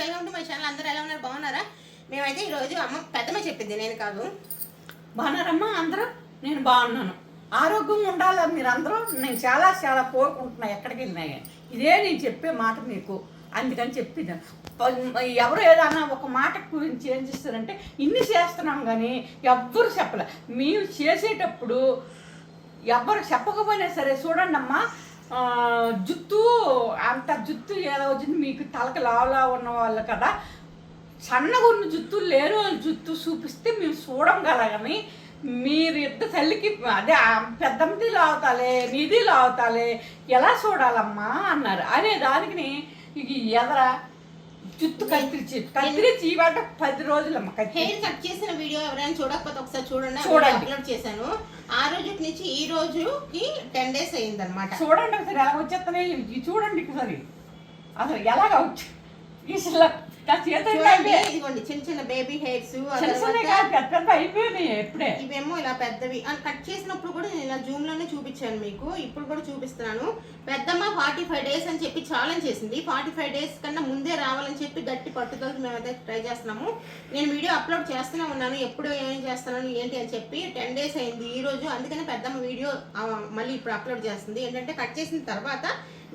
Welcome to my channel అందరూ ఎలా ఉన్నారు బాగున్నారా? మేమైతే ఈరోజు అమ్మ పెద్దమ్మ చెప్పింది నేను కాదు. బాగున్నారమ్మా అందరూ? నేను బాగున్నాను. ఆరోగ్యంగా ఉండాలి మీరందరూ? నేను చాలా చాలా కోరుకుంటున్నా ఎక్కడికి వెళ్ళినా ఇదే నేను చెప్పే మాట మీకు. అందుకని చెప్పింది ఎవరు ఏదైనా ఒక మాట గురించి ఏం చేస్తారంటే ఇన్ని చేస్తున్నాం కానీ ఎవ్వరు చెప్పలే. మేము చేసేటప్పుడు ఎవ్వరు చెప్పకపోయినా సరే చూడండి అమ్మా జుత్తు అంత జుత్తు ఏదో వచ్చింది. మీకు తలకు లావులా ఉన్న వాళ్ళు కదా సన్నగా ఉన్న జుత్తు లేరు వాళ్ళ జుత్తు చూపిస్తే మేము చూడగలగని మీరు ఇద్దరు తల్లికి అదే పెద్దమ్మది లావుతాలే నీది లావుతాలే ఎలా చూడాలమ్మా అన్నారు. అనే దానికి ఇక ఎదర జుత్తు కత్తిరించి కత్తిరించి ఇవాళ పది రోజులమ్మ హెయిర్ కట్ చేసిన వీడియో ఎవరైనా చూడకపోతే ఒకసారి చూడండి. చూడండి. అప్లోడ్ చేశాను. ఆ రోజు నుంచి ఈ రోజుకి టెన్ డేస్ అయింది అనమాట చూడండి ఒకసారి ఎలా వచ్చేస్తానే ఇది చూడండి ఒకసారి. అసలు ఎలాగ వచ్చి నా చేతులు ఇదిగోండి చిన్న చిన్న బేబీ హెయిర్స్ పెద్ద పెద్ద అయిపోయినాయి ఎప్పుడే ఇవేమో ఇలా పెద్దవి. అండ్ కట్ చేసినప్పుడు కూడా నేను ఇలా జూమ్లోనే చూపించాను మీకు. ఇప్పుడు కూడా చూపిస్తున్నాను. పెద్దమ్మ ఫార్టీ ఫైవ్ డేస్ అని చెప్పి ఛాలెంజ్ చేసింది. ఫార్టీ ఫైవ్ డేస్ కన్నా ముందే రావాలని చెప్పి గట్టి పట్టుదలతో మేమైతే ట్రై చేస్తున్నాము. నేను వీడియో అప్లోడ్ చేస్తూనే ఉన్నాను. ఎప్పుడు ఏం చేస్తున్నాను ఏంటి అని చెప్పి టెన్ డేస్ అయింది ఈ రోజు. అందుకనే పెద్దమ్మ వీడియో మళ్ళీ ఇప్పుడు అప్లోడ్ చేస్తుంది. ఏంటంటే కట్ చేసిన తర్వాత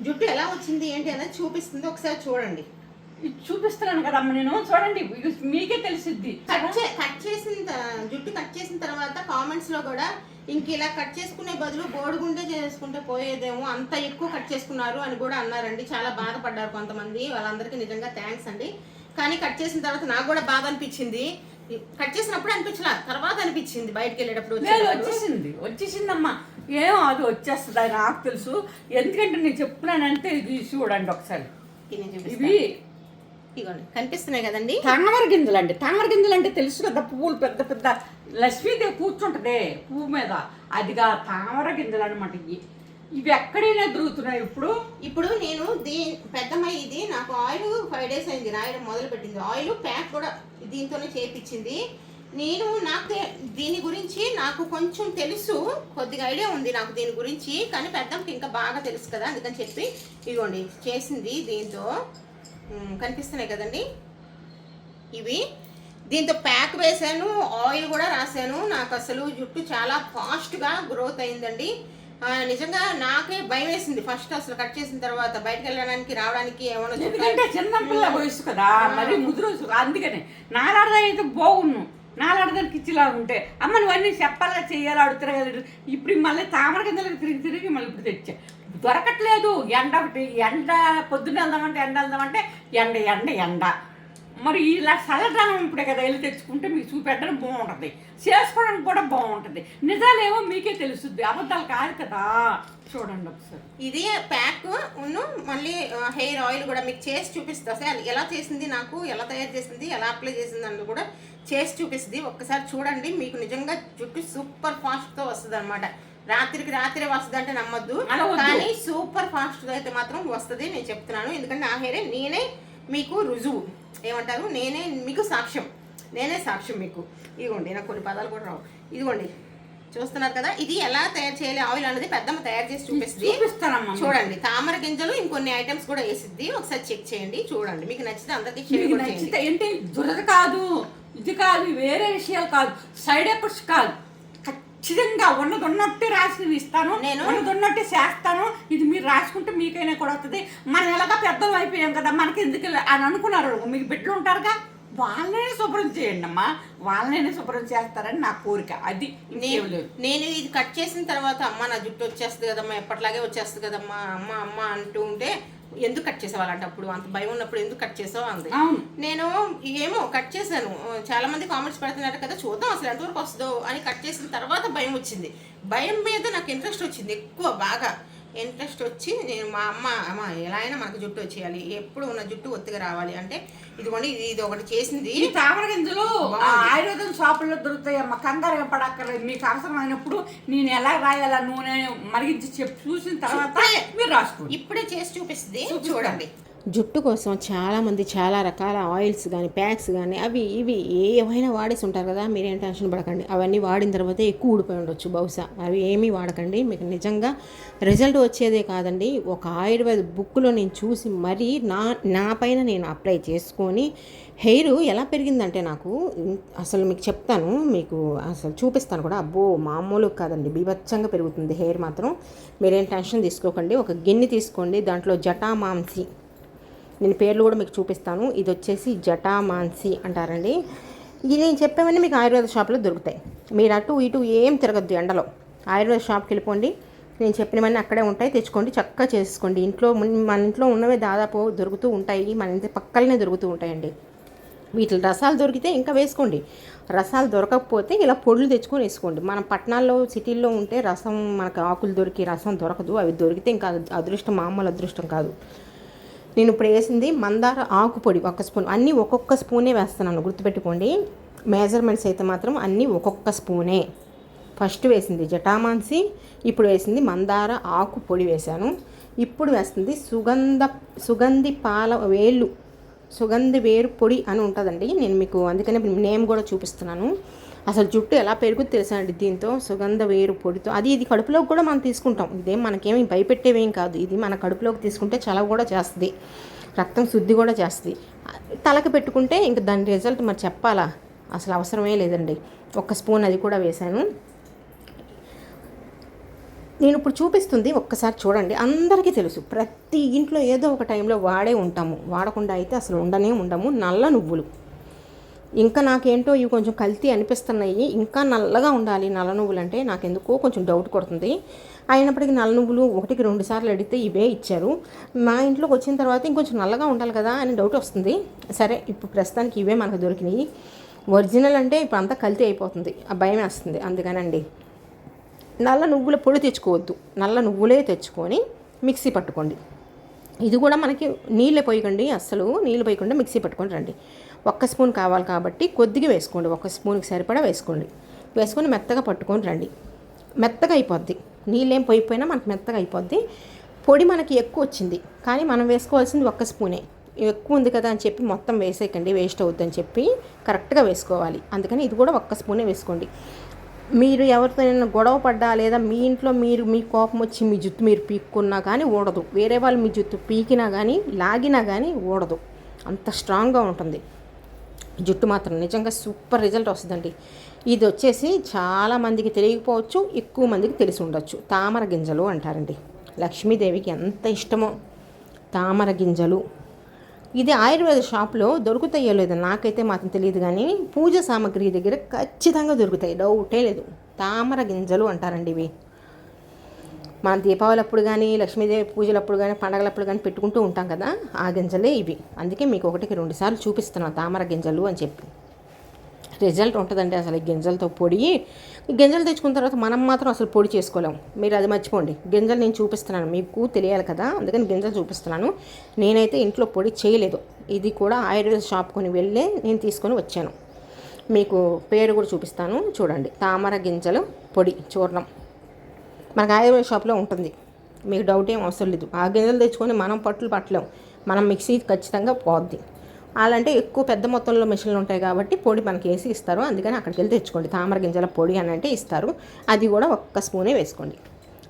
జుట్టు ఎలా వచ్చింది ఏంటి అనేది చూపిస్తుంది. ఒకసారి చూడండి. చూపిస్తున్నాను కదమ్మ నేను. చూడండి మీకే తెలిసిద్ది. కట్ చేసిన జుట్టు కట్ చేసిన తర్వాత కామెంట్స్లో కూడా ఇంక ఇలా కట్ చేసుకునే బదులు బోడిగుండే చేసుకుంటే పోయేదేమో అంత ఎక్కువ కట్ చేసుకున్నారు అని కూడా అన్నారండి. చాలా బాధపడ్డారు కొంతమంది. వాళ్ళందరికీ నిజంగా థ్యాంక్స్ అండి. కానీ కట్ చేసిన తర్వాత నాకు కూడా బాధ అనిపించింది. కట్ చేసినప్పుడు అనిపించలా తర్వాత అనిపించింది బయటకు వెళ్ళేటప్పుడు. వచ్చేసింది వచ్చేసిందమ్మా. ఏం అది వచ్చేస్తుంది నాకు తెలుసు. ఎందుకంటే నేను చెప్తున్నానంటే ఇది చూడండి ఒకసారి. ఇవి ఇదిగోండి కనిపిస్తున్నాయి కదండి? తామర గింజలు అండి తామర గింజలు అంటే తెలుసు కదా పువ్వులు పెద్ద పెద్ద. లక్ష్మీదేవి కూర్చుంటదే పువ్వు మీద. అదిగా తామర గింజలు అనమాట ఇవి. ఇవి ఎక్కడైనా దొరుకుతున్నాయి ఇప్పుడు? ఇప్పుడు నేను దీ పెద్దమ్మ ఇది నాకు ఆయిల్ ఫైవ్ డేస్ అయింది రాయడం మొదలు పెట్టింది ఆయిల్ ప్యాక్ కూడా దీంతోనే చేపించింది. నేను నాకు దీని గురించి నాకు కొంచెం తెలుసు. కొద్దిగా ఐడియా ఉంది నాకు దీని గురించి. కానీ పెద్దమ్మకి ఇంకా బాగా తెలుసు కదా అందుకని చెప్పి ఇదిగోండి చేసింది దీంతో. కనిపిస్తున్నాయి కదండి. ఇవి. దీంతో ప్యాక్ వేసాను ఆయిల్ కూడా రాశాను. నాకు అసలు జుట్టు చాలా ఫాస్ట్గా గ్రోత్ అయిందండి. నిజంగా నాకే భయం వేసింది. ఫస్ట్ అసలు కట్ చేసిన తర్వాత బయటకు వెళ్ళడానికి రావడానికి ఏమైనా ఎందుకంటే చిన్న పిల్ల వయసు కదా మరి ముదురు అందుకనే. నాలాడదా అయితే బాగున్ను. నాలాడదానికి ఇచ్చిలా ఉంటే అమ్మ నువ్వన్నీ చెప్పాలా చేయాలా అడుగుతారు ఇప్పుడు మళ్ళీ తామర కిందలకు తిరిగి తిరిగి మళ్ళీ ఇప్పుడు తెచ్చా. దొరకట్లేదు. ఎండ ఒకటి ఎండ పొద్దున్న వెళ్దామంటే ఎండ వెళ్దామంటే ఎండ ఎండ ఎండ. మరి ఇలా చల్లదనం ఇప్పుడే కదా వెళ్ళి తెచ్చుకుంటే మీకు చూపెట్టడం బాగుంటుంది. చేసుకోవడానికి కూడా బాగుంటుంది. నిజాలేమో మీకే తెలుస్తుంది. అబద్ధాలు కాదు కదా. చూడండి ఒకసారి. ఇది ప్యాక్ ఉన్ను మళ్ళీ హెయిర్ ఆయిల్ కూడా మీకు చేసి చూపిస్తా. అసలు ఎలా చేసింది నాకు ఎలా తయారు చేసింది ఎలా అప్లై చేసింది అని కూడా చేసి చూపిస్తుంది. ఒక్కసారి చూడండి మీకు నిజంగా జుట్టు సూపర్ ఫాస్ట్తో వస్తుంది అనమాట రాత్రికి రాత్రి వస్తుంది అంటే నమ్మద్దు. కానీ సూపర్ ఫాస్ట్గా అయితే మాత్రం వస్తుంది నేను చెప్తున్నాను. ఎందుకంటే నా హెయిరే నేనే మీకు రుజువు. ఏమంటారు? నేనే మీకు సాక్ష్యం. నేనే సాక్ష్యం మీకు. ఇదిగోండి నాకు కొన్ని పదాలు కూడా రావు. ఇదిగోండి చూస్తున్నారు కదా ఇది ఎలా తయారు చేయాలి? ఆయిల్ అనేది పెద్దమ్మ తయారు చేసి చూపిస్తుంది. చూడండి తామర గింజలు ఇంకొన్ని ఐటమ్స్ కూడా వేసిద్ది. ఒకసారి చెక్ చేయండి చూడండి. మీకు నచ్చితే అందరికీ నచ్చితే ఏంటి? దురద కాదు ఇది కాదు వేరే విషయాలు కాదు సైడ్ ఎఫెక్ట్స్ కాదు. ఖచ్చితంగా ఉన్నది ఉన్నట్టు రాసి ఇస్తాను నేను- ఉన్నది ఉన్నట్టు చేస్తాను. ఇది మీరు రాసుకుంటే మీకైనా కూడా వస్తుంది మనం ఎలాగా పెద్దలు అయిపోయాం కదా మనకి ఎందుకు అని అనుకున్నారు. మీకు బిడ్డలు ఉంటారుగా? వాళ్ళనే శుభ్రం చేయండి అమ్మా వాళ్ళనే శుభ్రం చేస్తారని నా కోరిక. అది నేను నేను ఇది కట్ చేసిన తర్వాత అమ్మ నా జుట్టు వచ్చేస్తుంది కదమ్మా ఎప్పటిలాగే వచ్చేస్తుంది కదమ్మా అమ్మ అమ్మ అంటూ ఉంటే ఎందుకు కట్ చేసేవాళ్ళంట అప్పుడు అంత భయం ఉన్నప్పుడు ఎందుకు కట్ చేసావు అంది. నేను ఏమో కట్ చేశాను. చాలా మంది కామెంట్స్ పెడుతున్నారు కదా చూద్దాం అసలు ఎంతవరకు వస్తుందో అని కట్ చేసిన తర్వాత భయం వచ్చింది. భయం మీద నాకు ఇంట్రెస్ట్ వచ్చింది ఎక్కువ బాగా. ఇంట్రెస్ట్ వచ్చి నేను మా అమ్మ అమ్మ ఎలా అయినా మనకు జుట్టు వచ్చేయాలి. ఎప్పుడు ఉన్న జుట్టు ఒత్తిగా రావాలి. అంటే ఇదిగోండి ఇది ఇది ఒకటి చేసింది. ఈ తామర గింజలు ఆయుర్వేదం షాపుల్లో దొరుకుతాయి అమ్మ. కంగారు పడక్కర్లేదు. మీకు అవసరమైనప్పుడు నేను ఎలా రాయాలా నూనె మరిగించి చెప్పి చూసిన తర్వాత మీరు రాసుకోండి. ఇప్పుడే చేసి చూపిస్తుంది. చూడండి. జుట్టు కోసం చాలామంది చాలా రకాల ఆయిల్స్ కానీ ప్యాక్స్ కానీ అవి ఇవి ఏవైనా వాడేసి ఉంటారు కదా మీరేం టెన్షన్ పడకండి. అవన్నీ వాడిన తర్వాత ఎక్కువ ఊడిపోయి ఉండొచ్చు బహుశా. అవి ఏమీ వాడకండి. మీకు నిజంగా రిజల్ట్ వచ్చేదే కాదండి. ఒక ఆయుర్వేద బుక్లో నేను చూసి మరీ నా నా పైన నేను అప్లై చేసుకొని హెయిర్ ఎలా పెరిగిందంటే నాకు అసలు మీకు చెప్తాను మీకు అసలు చూపిస్తాను కూడా. అబ్బో మామూలు కాదండి. బీభత్సంగా పెరుగుతుంది హెయిర్ మాత్రం. మీరేం టెన్షన్ తీసుకోకండి. ఒక గిన్నె తీసుకోండి. దాంట్లో జటామాంసి నేను పేర్లు కూడా మీకు చూపిస్తాను. ఇది వచ్చేసి జటామాన్సి అంటారండి. ఇది నేను చెప్పేవన్నీ మీకు ఆయుర్వేద షాప్లో దొరుకుతాయి. మీరు అటు ఇటు ఏం తిరగద్దు ఎండలో. ఆయుర్వేద షాప్కి వెళ్ళిపోండి. నేను చెప్పినవన్నీ అక్కడే ఉంటాయి. తెచ్చుకోండి. చక్కగా చేసుకోండి. ఇంట్లో మన ఇంట్లో ఉన్నవే దాదాపు దొరుకుతూ ఉంటాయి. మన ఇంటి పక్కలనే దొరుకుతూ ఉంటాయండి. వీటి రసాలు దొరికితే ఇంకా వేసుకోండి. రసాలు దొరకకపోతే ఇలా పొడులు తెచ్చుకొని వేసుకోండి. మనం పట్టణాల్లో సిటీల్లో ఉంటే రసం మనకు ఆకులు దొరికి రసం దొరకదు. అవి దొరికితే ఇంకా అదృష్టం మామూలు అదృష్టం కాదు. నేను ఇప్పుడు వేసింది మందార ఆకు పొడి ఒక స్పూన్. అన్నీ ఒక్కొక్క స్పూనే వేస్తున్నాను గుర్తుపెట్టుకోండి. మెజర్మెంట్స్ అయితే మాత్రం అన్నీ ఒక్కొక్క స్పూనే. ఫస్ట్ వేసింది జటామాన్సి ఇప్పుడు వేసింది మందార ఆకు పొడి వేశాను. ఇప్పుడు వేస్తుంది సుగంధ సుగంధి పాల వేళ్ళు సుగంధి వేరు పొడి అని ఉంటుందండి. నేను మీకు అందుకనే నేమ్ కూడా చూపిస్తున్నాను. అసలు జుట్టు ఎలా పెరుగుతుంది తెలుసా అండి దీంతో? సుగంధ వేరు పొడితో. అది ఇది కడుపులోకి కూడా మనం తీసుకుంటాం. ఇదేం మనకేమి భయపెట్టేవేం కాదు. ఇది మన కడుపులోకి తీసుకుంటే చలవ కూడా చేస్తుంది. రక్తం శుద్ధి కూడా చేస్తుంది. తలకి పెట్టుకుంటే ఇంక దాని రిజల్ట్ మరి చెప్పాలా? అసలు అవసరమే లేదండి. ఒక స్పూన్ అది కూడా వేశాను. నేను ఇప్పుడు చూపిస్తుంది. ఒక్కసారి చూడండి. అందరికీ తెలుసు. ప్రతి ఇంట్లో ఏదో ఒక టైంలో వాడే ఉంటాము. వాడకుండా అయితే అసలు ఉండనే ఉండము. నల్ల నువ్వులు. ఇంకా నాకేంటో ఇవి కొంచెం కల్తీ అనిపిస్తున్నాయి. ఇంకా నల్లగా ఉండాలి నల్ల నువ్వులు అంటే నాకు ఎందుకో కొంచెం డౌట్ కొడుతుంది. అయినప్పటికీ నల్ల నువ్వులు ఒకటికి రెండు సార్లు అడిగితే ఇవే ఇచ్చారు. మా ఇంట్లోకి వచ్చిన తర్వాత ఇంకొంచెం నల్లగా ఉండాలి కదా అని డౌట్ వస్తుంది. సరే ఇప్పుడు ప్రస్తుతానికి ఇవే మనకు దొరికినాయి. ఒరిజినల్ అంటే ఇప్పుడు అంతా కల్తీ అయిపోతుంది. ఆ భయం వేస్తుంది. అందుకనండి. నల్ల నువ్వుల పొడి తెచ్చుకోవద్దు. నల్ల నువ్వులే తెచ్చుకొని మిక్సీ పట్టుకోండి. ఇది కూడా మనకి నీళ్ళే పోయకండి. అస్సలు నీళ్ళు పోయకుండా మిక్సీ పట్టుకొని రండి. ఒక్క స్పూన్ కావాలి కాబట్టి కొద్దిగా వేసుకోండి. ఒక స్పూన్కి సరిపడా వేసుకోండి. వేసుకొని మెత్తగా పట్టుకొని రండి. మెత్తగా అయిపోద్ది. నీళ్ళేం పోయిపోయినా మనకు మెత్తగా అయిపోద్ది. పొడి మనకి ఎక్కువ వచ్చింది. కానీ మనం వేసుకోవాల్సింది ఒక్క స్పూనే. ఎక్కువ ఉంది కదా అని చెప్పి మొత్తం వేసేయకండి. వేస్ట్ అవుద్దని చెప్పి కరెక్ట్గా వేసుకోవాలి. అందుకని ఇది కూడా ఒక్క స్పూనే వేసుకోండి. మీరు ఎవరితోనైనా గొడవ పడ్డా లేదా మీ ఇంట్లో మీరు మీ కోపం వచ్చి మీ జుట్టు మీరు పీక్కున్నా కానీ ఊడదు. వేరే వాళ్ళు మీ జుట్టు పీకినా కానీ లాగినా కానీ ఊడదు. అంత స్ట్రాంగ్గా ఉంటుంది. జుట్టు మాత్రం నిజంగా సూపర్ రిజల్ట్ వస్తుందండి. ఇది వచ్చేసి చాలామందికి తెలియకపోవచ్చు ఎక్కువ మందికి తెలిసి ఉండొచ్చు. తామర గింజలు అంటారండి. లక్ష్మీదేవికి ఎంత ఇష్టమో తామర గింజలు. ఇది ఆయుర్వేద షాప్లో దొరుకుతాయో లేదో నాకైతే మాత్రం తెలియదు కానీ పూజ సామాగ్రి దగ్గర ఖచ్చితంగా దొరుకుతాయి. డౌటే లేదు. తామర గింజలు అంటారండి ఇవి. మన దీపావళి అప్పుడు కానీ లక్ష్మీదేవి పూజలప్పుడు కానీ పండగలప్పుడు కానీ పెట్టుకుంటూ ఉంటాం కదా ఆ గింజలే ఇవి. అందుకే మీకు ఒకటికి రెండు సార్లు చూపిస్తున్నాను తామర గింజలు అని చెప్పి. రిజల్ట్ ఉంటుందండి అసలు గింజలతో పొడి. గింజలు తెచ్చుకున్న తర్వాత మనం మాత్రం అసలు పొడి చేసుకోలేము. మీరు అది మర్చిపోండి. గింజలు నేను చూపిస్తున్నాను. మీకు తెలియాలి కదా అందుకని గింజలు చూపిస్తున్నాను. నేనైతే ఇంట్లో పొడి చేయలేదు. ఇది కూడా ఆయుర్వేద షాప్ కొని వెళ్ళే నేను తీసుకొని వచ్చాను. మీకు పేరు కూడా చూపిస్తాను. చూడండి. తామర గింజలు పొడి చూర్ణం. మనకు ఆయుర్వేద షాప్లో ఉంటుంది. మీకు డౌట్ ఏం అవసరం లేదు. ఆ గింజలు తెచ్చుకొని మనం పట్లు పట్టలేం. మనం మిక్సీ ఖచ్చితంగా పోద్ది. అలాంటే ఎక్కువ పెద్ద మొత్తంలో మిషన్లు ఉంటాయి కాబట్టి పొడి మనకి వేసి ఇస్తారు. అందుకని అక్కడికి వెళ్ళి తెచ్చుకోండి. తామర గింజల పొడి అని అంటే ఇస్తారు. అది కూడా ఒక్క స్పూనే వేసుకోండి.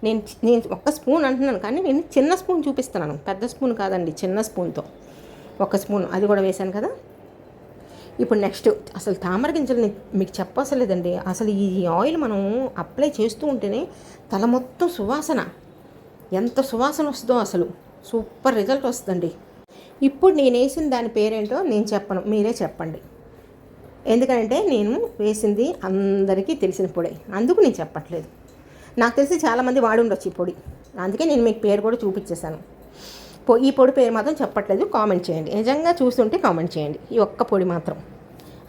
నేను నేను ఒక్క స్పూన్ అంటున్నాను కానీ నేను చిన్న స్పూన్ చూపిస్తున్నాను. పెద్ద స్పూన్ కాదండి చిన్న స్పూన్తో. ఒక స్పూన్. అది కూడా వేశాను కదా? ఇప్పుడు నెక్స్ట్ అసలు తామర గింజలు మీకు చెప్పసలేదండి. అసలు ఈ ఆయిల్ మనం అప్లై చేస్తూ ఉంటేనే తల మొత్తం సువాసన. ఎంత సువాసన వస్తుందో అసలు. సూపర్ రిజల్ట్ వస్తుందండి. ఇప్పుడు నేను వేసిన దాని పేరేంటో నేను చెప్పను. మీరే చెప్పండి. ఎందుకంటే నేను వేసింది అందరికీ తెలిసిన పొడి. అందుకు నేను చెప్పట్లేదు. నాకు తెలిసి చాలామంది వాడి ఉండొచ్చు ఈ పొడి. అందుకే నేను మీకు పేరు కూడా చూపించేశాను. ఈ పొడి పేరు మాత్రం చెప్పట్లేదు కామెంట్ చేయండి. నిజంగా చూస్తుంటే కామెంట్ చేయండి. ఈ ఒక్క పొడి మాత్రం.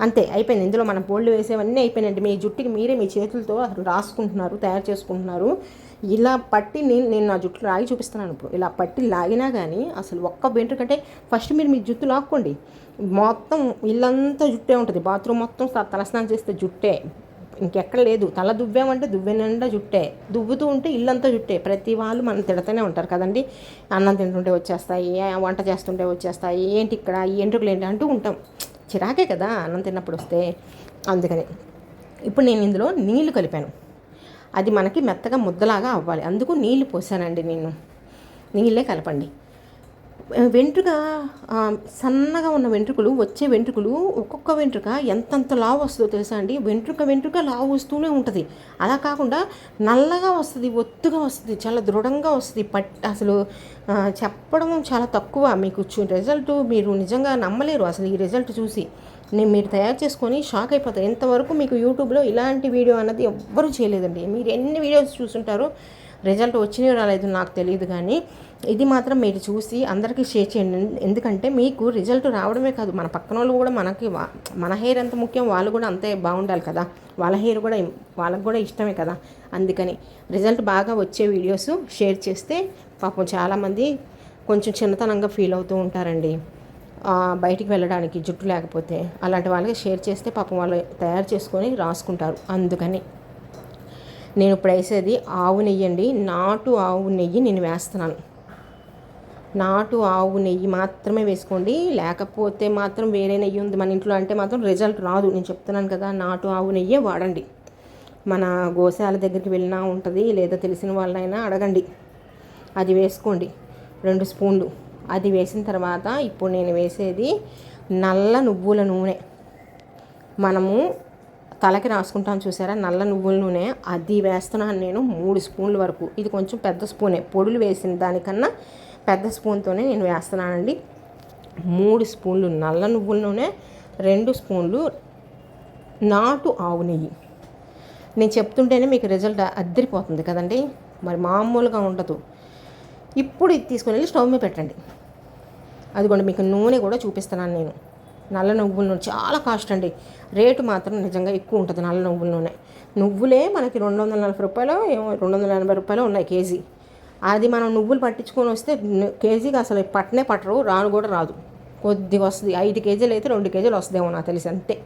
అంతే అయిపోయింది. ఇందులో మనం పొళ్ళు వేసేవన్నీ అయిపోయినాయండి. మీ జుట్టుకి మీరే మీ చేతులతో అసలు రాసుకుంటున్నారు తయారు చేసుకుంటున్నారు. ఇలా పట్టి నేను నేను నా జుట్టు లాగి చూపిస్తున్నాను ఇప్పుడు. ఇలా పట్టి లాగినా కానీ అసలు ఒక్క వెంట్రుకంటే ఫస్ట్ మీరు మీ జుట్టు లాక్కోండి. మొత్తం ఇల్లంతా జుట్టే ఉంటుంది. బాత్రూమ్ మొత్తం తలస్నానం చేస్తే జుట్టే. ఇంకెక్కడ లేదు. తల దువ్వామంటే దువ్వె నిండా జుట్టే. దువ్వుతూ ఉంటే ఇల్లంతా జుట్టే. ప్రతి వాళ్ళు మనం తిడతానే ఉంటారు కదండి. అన్నం తింటుంటే వచ్చేస్తాయి వంట చేస్తుంటే వచ్చేస్తాయి ఏంటి ఇక్కడ ఈ ఎంట్రుకలు ఏంటి అంటూ ఉంటాం. చిరాకే కదా అన్నం తిన్నప్పుడు వస్తే. అందుకని ఇప్పుడు నేను ఇందులో నీళ్ళు కలిపాను. అది మనకి మెత్తగా ముద్దలాగా అవ్వాలి. అందుకు నీళ్ళు పోసానండి నేను. నీళ్ళే కలపండి. వెంట్రుక సన్నగా ఉన్న వెంట్రుకలు వచ్చే వెంట్రుకలు ఒక్కొక్క వెంట్రుక ఎంతంత లావు వస్తుందో తెలుసా అండి? వెంట్రుక వెంట్రుక లావు వస్తూనే ఉంటుంది. అలా కాకుండా నల్లగా వస్తుంది ఒత్తుగా వస్తుంది చాలా దృఢంగా వస్తుంది. పట్ అసలు చెప్పడం చాలా తక్కువ. మీకు రిజల్ట్ మీరు నిజంగా నమ్మలేరు. అసలు ఈ రిజల్ట్ చూసి నేను మీరు తయారు చేసుకొని షాక్ అయిపోతారు. ఇంతవరకు మీకు యూట్యూబ్లో ఇలాంటి వీడియో అన్నది ఎవ్వరూ చేయలేదండి. మీరు ఎన్ని వీడియోస్ చూసుంటారో రిజల్ట్ వచ్చినవి రాలేదు నాకు తెలియదు కానీ ఇది మాత్రం మీరు చూసి అందరికీ షేర్ చేయండి. ఎందుకంటే మీకు రిజల్ట్ రావడమే కాదు. మన పక్కన వాళ్ళు కూడా మనకి వా- మన హెయిర్ ఎంత ముఖ్యం వాళ్ళు కూడా అంతే బాగుండాలి కదా. వాళ్ళ హెయిర్ కూడా వాళ్ళకి కూడా ఇష్టమే కదా. అందుకని రిజల్ట్ బాగా వచ్చే వీడియోస్ షేర్ చేస్తే పాపం చాలామంది కొంచెం చిన్నతనంగా ఫీల్ అవుతూ ఉంటారండి. బయటికి వెళ్ళడానికి జుట్టు లేకపోతే అలాంటి వాళ్ళకి షేర్ చేస్తే పాపం వాళ్ళు తయారు చేసుకొని రాసుకుంటారు. అందుకని నేను ఇప్పుడు వేసేది ఆవు నెయ్యి అండి. నాటు ఆవు నెయ్యి నేను వేస్తున్నాను. నాటు ఆవు నెయ్యి మాత్రమే వేసుకోండి. లేకపోతే మాత్రం వేరే నెయ్యి ఉంది మన ఇంట్లో అంటే మాత్రం రిజల్ట్ రాదు. నేను చెప్తున్నాను కదా నాటు ఆవు నెయ్యే వాడండి. మన గోశాల దగ్గరికి వెళ్ళినా ఉంటుంది లేదా తెలిసిన వాళ్ళైనా అడగండి. అది వేసుకోండి. రెండు స్పూన్లు. అది వేసిన తర్వాత ఇప్పుడు నేను వేసేది నల్ల నువ్వుల నూనె. మనము తలకి రాసుకుంటాం చూసారా? నల్ల నువ్వుల నూనె. అది వేస్తున్నాను నేను మూడు స్పూన్ల వరకు. ఇది కొంచెం పెద్ద స్పూనే. పొడులు వేసిన దానికన్నా పెద్ద స్పూన్తోనే నేను వేస్తున్నానండి. మూడు స్పూన్లు నల్ల నువ్వుల నూనె రెండు స్పూన్లు నాటు ఆవు నెయ్యి. నేను చెప్తుంటేనే మీకు రిజల్ట్ అద్దరిపోతుంది కదండి. మరి మామూలుగా ఉండదు. ఇప్పుడు ఇది తీసుకుని వెళ్ళి స్టవ్ మీద పెట్టండి. అదిగోండి మీకు నూనె కూడా చూపిస్తున్నాను నేను. నల్ల నువ్వుల నూనె చాలా కాస్ట్ అండి. రేటు మాత్రం నిజంగా ఎక్కువ ఉంటుంది నల్ల నువ్వుల నూనె నువ్వులే మనకి రెండు వందల నలభై రూపాయలు ఏమో రెండు వందల ఎనభై రూపాయలు ఉన్నాయి కేజీ. అది మనం నువ్వులు పట్టించుకొని వస్తే కేజీకి అసలు పట్టనే పట్టరు రాను కూడా రాదు. కొద్దిగా వస్తుంది. ఐదు కేజీలు అయితే రెండు కేజీలు వస్తుందేమో నాకు తెలిసి అంతే.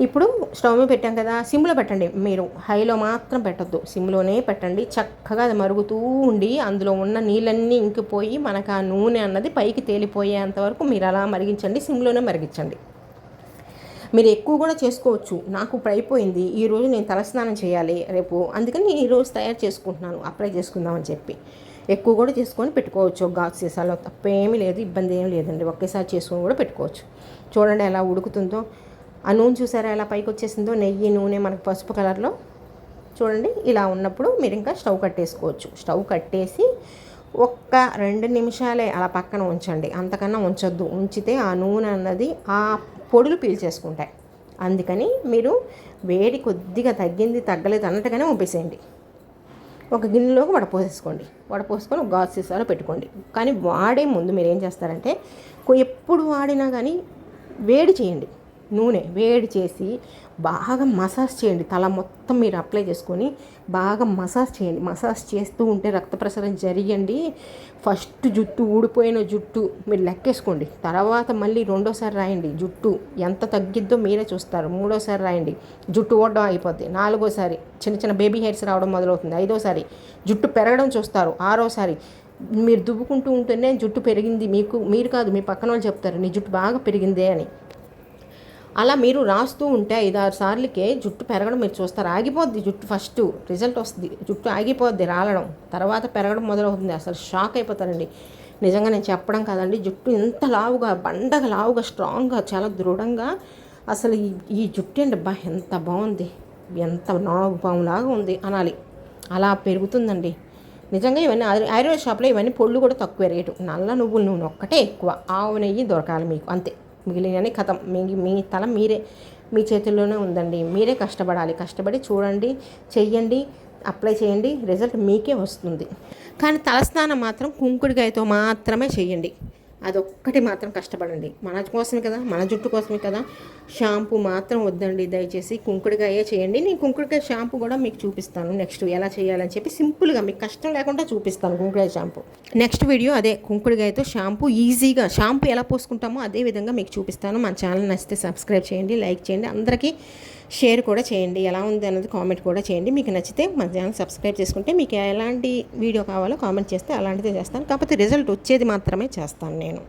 ఇప్పుడు స్టవ్ మీద పెట్టాం కదా సిమ్లో పెట్టండి మీరు. హైలో మాత్రం పెట్టొద్దు. సిమ్లోనే పెట్టండి. చక్కగా అది మరుగుతూ ఉండి అందులో ఉన్న నీళ్ళన్నీ ఇంకిపోయి మనకు ఆ నూనె అన్నది పైకి తేలిపోయేంత వరకు మీరు అలా మరిగించండి. సిమ్లోనే మరిగించండి. మీరు ఎక్కువ కూడా చేసుకోవచ్చు. నాకు ఇప్పుడు అయిపోయింది ఈరోజు నేను తలస్నానం చేయాలి రేపు. అందుకని నేను ఈరోజు తయారు చేసుకుంటున్నాను. అప్లై చేసుకుందామని చెప్పి. ఎక్కువ కూడా చేసుకొని పెట్టుకోవచ్చు. గాజు సీసాలో తప్పేమీ లేదు. ఇబ్బంది ఏమీ లేదండి. ఒకేసారి చేసుకొని కూడా పెట్టుకోవచ్చు. చూడండి ఎలా ఉడుకుతుందో. ఆ నూనె చూసారా ఎలా పైకి వచ్చేసిందో? నెయ్యి నూనె మనకు పసుపు కలర్లో. చూడండి ఇలా ఉన్నప్పుడు మీరు ఇంకా స్టవ్ కట్టేసుకోవచ్చు. స్టవ్ కట్టేసి ఒక్క రెండు నిమిషాలే అలా పక్కన ఉంచండి. అంతకన్నా ఉంచొద్దు. ఉంచితే ఆ నూనె అన్నది ఆ పొడులు పీల్చేసుకుంటాయి. అందుకని మీరు వేడి కొద్దిగా తగ్గింది తగ్గలేదు అన్నట్టుగానే పంపేసేయండి ఒక గిన్నెలోకి వడపోసేసుకోండి వడపోసుకొని ఒక గాజు సీసాలో పెట్టుకోండి. కానీ వాడే ముందు మీరు ఏం చేస్తారంటే ఎప్పుడు వాడినా కానీ వేడి చేయండి. నూనె వేడి చేసి బాగా మసాజ్ చేయండి. తల మొత్తం మీరు అప్లై చేసుకొని బాగా మసాజ్ చేయండి. మసాజ్ చేస్తూ ఉంటే రక్త ప్రసరణ జరిగండి. ఫస్ట్ జుట్టు ఊడిపోయిన జుట్టు మీరు లెక్కేసుకోండి. తర్వాత మళ్ళీ రెండోసారి రాయండి. జుట్టు ఎంత తగ్గిద్దో మీరే చూస్తారు. మూడోసారి రాయండి. జుట్టు ఓడడం అయిపోద్ది. నాలుగోసారి చిన్న చిన్న బేబీ హెయిర్స్ రావడం మొదలవుతుంది. ఐదోసారి జుట్టు పెరగడం చూస్తారు. ఆరోసారి మీరు దువ్వుకుంటూ ఉంటేనే జుట్టు పెరిగింది. మీకు మీరు కాదు మీ పక్కన వాళ్ళు చెప్తారు నీ జుట్టు బాగా పెరిగిందే అని. అలా మీరు రాస్తూ ఉంటే ఐదారు సార్లకే జుట్టు పెరగడం మీరు చూస్తారు. ఆగిపోద్ది జుట్టు ఫస్ట్. రిజల్ట్ వస్తుంది. జుట్టు ఆగిపోద్ది రాలడం. తర్వాత పెరగడం మొదలవుతుంది. అసలు షాక్ అయిపోతారండి. నిజంగా నేను చెప్పడం కాదండి. జుట్టు ఇంత లావుగా బండగా లావుగా స్ట్రాంగ్గా చాలా దృఢంగా అసలు ఈ ఈ జుట్టు అండి బా ఎంత బాగుంది. ఎంత నాగుపాములాగా ఉంది అనాలి. అలా పెరుగుతుందండి. నిజంగా ఇవన్నీ ఆయుర్వేద షాప్లో ఇవన్నీ పొళ్ళు కూడా తక్కువ రేటు. నల్ల నువ్వుల నూనె ఒక్కటే ఎక్కువ. ఆవు నెయ్యి దొరకాలి మీకు. అంతే. మిగిలినని కథం. మీ మీ తల మీరే మీ చేతుల్లోనే ఉందండి. మీరే కష్టపడాలి. కష్టపడి చూడండి చెయ్యండి అప్లై చేయండి రిజల్ట్ మీకే వస్తుంది. కానీ తలస్నానం మాత్రం కుంకుడికాయతో మాత్రమే చేయండి అదొక్కటి మాత్రం కష్టపడండి. మన కోసమే కదా మన జుట్టు కోసమే కదా. షాంపూ మాత్రం వద్దండి. దయచేసి కుంకుడుకాయే చేయండి. నేను కుంకుడుకాయ షాంపూ కూడా మీకు చూపిస్తాను నెక్స్ట్ ఎలా చేయాలని చెప్పి సింపుల్గా మీకు కష్టం లేకుండా చూపిస్తాను కుంకుడుకాయ షాంపూ. నెక్స్ట్ వీడియో అదే కుంకుడుకాయతో షాంపూ ఈజీగా షాంపూ ఎలా పోసుకుంటామో అదే విధంగా మీకు చూపిస్తాను. మన ఛానల్ నచ్చితే సబ్స్క్రైబ్ చేయండి లైక్ చేయండి. అందరికీ షేర్ కూడా చేయండి. ఎలా ఉంది అన్నది కామెంట్ కూడా చేయండి. మీకు నచ్చితే మన ఛానల్ సబ్స్క్రైబ్ చేసుకుంటే మీకు ఎలాంటి వీడియో కావాలో కామెంట్ చేస్తే అలాంటిదే చేస్తాను. కాకపోతే రిజల్ట్ వచ్చేది మాత్రమే చేస్తాను నేను.